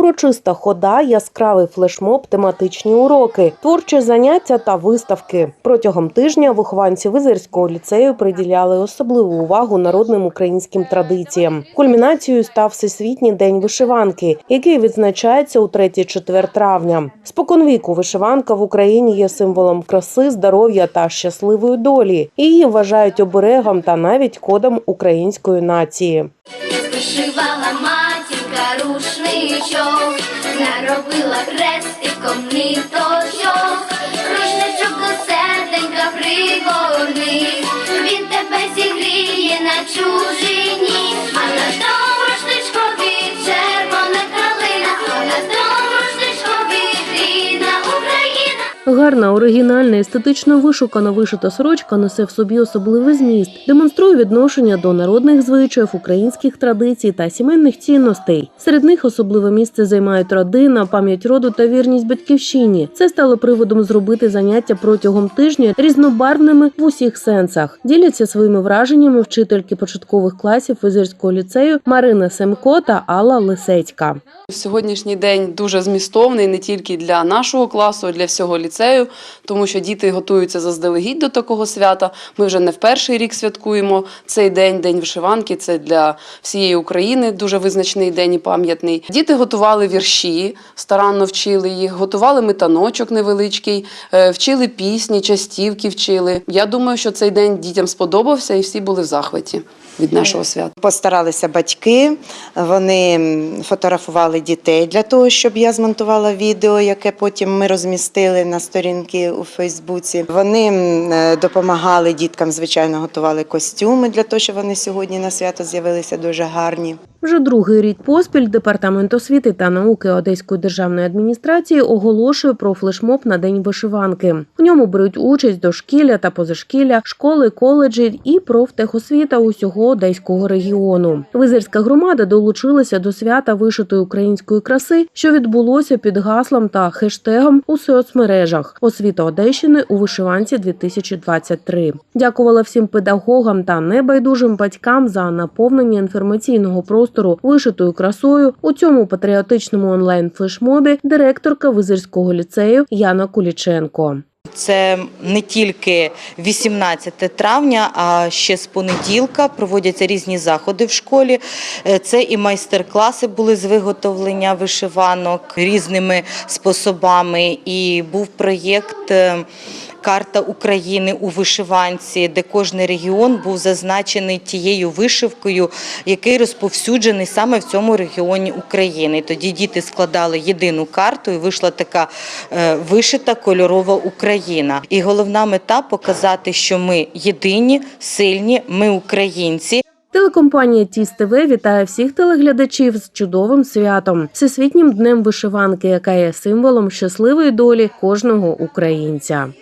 урочиста хода, яскравий флешмоб, тематичні уроки, творчі заняття та виставки. Протягом тижня вихованці Визерського ліцею приділяли особливу увагу народним українським традиціям. Кульмінацією став Всесвітній день вишиванки, який відзначається у 3-4 травня. Споконвіку вишиванка в Україні є символом краси, здоров'я та щасливої долі. Її вважають оберегом та навіть кодом української нації. Вишивала матінка рушничок, наробила хрестиком ниточок, Гарна, оригінальна, естетично вишукана вишита сорочка несе в собі особливий зміст, демонструє відношення до народних звичаїв, українських традицій та сімейних цінностей. Серед них особливе місце займають родина, пам'ять роду та вірність батьківщині. Це стало приводом зробити заняття протягом тижня різнобарвними в усіх сенсах. Діляться своїми враженнями вчительки початкових класів Визирського ліцею Марина Семко та Алла Лисецька. Сьогоднішній день дуже змістовний не тільки для нашого класу, а для всього ліцею, тому що діти готуються заздалегідь до такого свята. Ми вже не в перший рік святкуємо цей день, день вишиванки. Це для всієї України дуже визначний день і пам'ятний. Діти готували вірші, старанно вчили їх, готували метаночок невеличкий, е, вчили пісні, частівки вчили. Я думаю, що цей день дітям сподобався, і всі були в захваті від нашого свята. Постаралися батьки, вони фотографували дітей для того, щоб я змонтувала відео, яке потім ми розмістили на сторінки у Фейсбуці. Вони е, допомагали діткам, звичайно, готували костюми для того, щоб вони сьогодні на свято з'явилися дуже гарні. Вже другий рік поспіль департамент освіти та науки Одеської державної адміністрації оголошує про флешмоб на день вишиванки. У ньому беруть участь дошкілля та позашкілля, школи, коледжі і профтехосвіта усього одеського регіону. Визерська громада долучилася до свята вишитої української краси, що відбулося під гаслом та хештегом у соцмережах Освіта Одещини у вишиванці 2023. Дякувала всім педагогам та небайдужим батькам за наповнення інформаційного простору вишитою красою у цьому патріотичному онлайн флешмобі директорка Визирського ліцею Яна Куліченко. Це не тільки 18 травня, а ще з понеділка проводяться різні заходи в школі. Е, Це і майстер-класи були з виготовлення вишиванок різними способами. І був проєкт. Карта України у вишиванці, де кожен регіон був зазначений тією вишивкою, який розповсюджений саме в цьому регіоні України. Тоді діти складали єдину карту, і вийшла така е, вишита кольорова Україна. І головна мета показати, що ми єдині, сильні, ми українці. Телекомпанія Тіс ТВ вітає всіх телеглядачів з чудовим святом Всесвітнім днем вишиванки, яка є символом щасливої долі кожного українця.